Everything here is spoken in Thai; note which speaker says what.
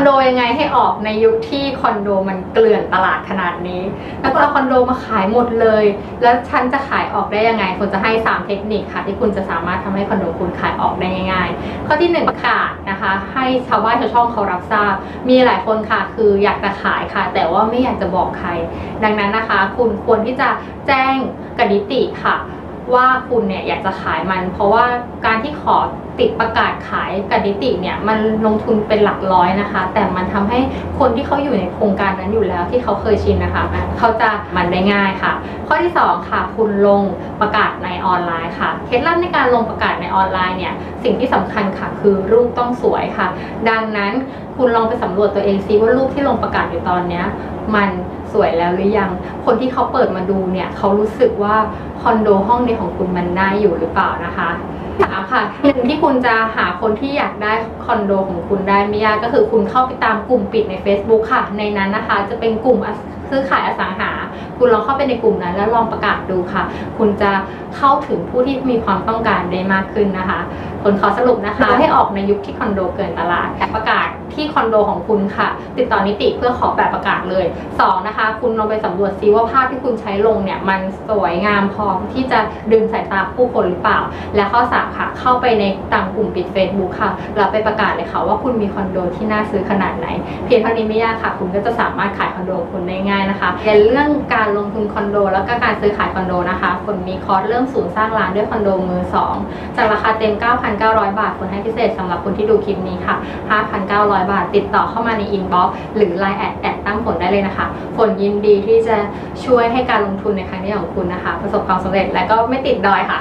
Speaker 1: อนโดยังไงให้ออกในยุคที่คอนโดมันเกลื่อนตลาดขนาดนี้ แล้วก็เอาคอนโดมาขายหมดเลย แล้วฉันจะขายออกได้ยังไงคุณจะให้ 3 เทคนิคค่ะ ที่คุณจะสามารถทำให้คอนโดคุณขายออกได้ง่ายๆ ข้อที่1ประกาศนะคะ ให้ชาวบ้านชาวช่องเขารับทราบ มีหลายคนค่ะคืออยากจะขายค่ะ แต่ว่าไม่อยากจะบอกใคร ดังนั้นนะคะ คุณควรที่จะแจ้งกนิติค่ะ ว่าคุณเนี่ยอยากจะขายมัน เพราะว่าการที่ขอ ติดประกาศขายกับนิติเนี่ยมันลงทุนเป็นหลักร้อยนะคะ แต่มันทำให้คนที่เขาอยู่ในโครงการนั้นอยู่แล้วที่เขาเคยชินนะคะเขาจะมันได้ง่ายค่ะ ข้อที่ 2 ค่ะ คุณลงประกาศในออนไลน์ค่ะเคล็ดลับในการลงประกาศในออนไลน์เนี่ยสิ่งที่สำคัญค่ะคือรูปต้องสวยค่ะ ดังนั้นคุณลองไปสำรวจตัวเองซิว่ารูปที่ลงประกาศอยู่ตอนเนี้ยมันสวยแล้วหรือยัง คนที่เขาเปิดมาดูเนี่ยเขารู้สึกว่าคอนโดห้องนี้ของคุณมันน่าอยู่หรือเปล่านะคะ 3ค่ะหนึ่งที่คุณจะหาคนที่อยากได้คอนโดของคุณได้ไม่ยากก็คือคุณเข้าไปตามกลุ่มปิดใน Facebook ค่ะ ในนั้นนะคะ จะเป็นกลุ่มซื้อขายอสังหา คุณลองเข้าไปในกลุ่มนั้น แล้วลองประกาศดูค่ะ คุณจะเข้าถึงผู้ที่มีความต้องการได้มากขึ้นนะคะ ผลขอสรุปนะคะ ให้ออกในยุคที่คอนโดเกินตลาดประกาศ ที่คอนโดของคุณค่ะ ติดต่อนิติเพื่อขอแบบประกาศเลยสองนะคะ คุณลองไปสำรวจซิว่าภาพที่คุณใช้ลงเนี่ยมันสวยงามพอที่จะดึงสายตาผู้คนหรือเปล่า และข้อสามค่ะ เข้าไปในต่ามกลุ่มปิด Facebook ค่ะแล้วไปประกาศเลยค่ะว่าคุณมีคอนโดที่น่าซื้อขนาดไหน เพียงเท่านี้ไม่ยากค่ะ คุณก็จะสามารถขายคอนโดของคุณได้ง่ายนะคะในเรื่องการลงทุนคอนโด แล้วก็การซื้อขายคอนโดนะคะคนมีคอร์สเริ่มศูนย์สร้างร้านด้วยคอนโดมือสองจากราคาเต็ม 9,900 บาทคนให้พิเศษสำหรับคนที่ดูคลิปนี้ค่ะ5,900บาท ติดต่อเข้ามาในอินบ็อกซ์หรือ Line แอดแอดตั้งผลได้เลยนะคะ ผลยินดีที่จะช่วยให้การลงทุนในครั้งนี้ของคุณนะคะ ประสบความสำเร็จและก็ไม่ติดดอยค่ะ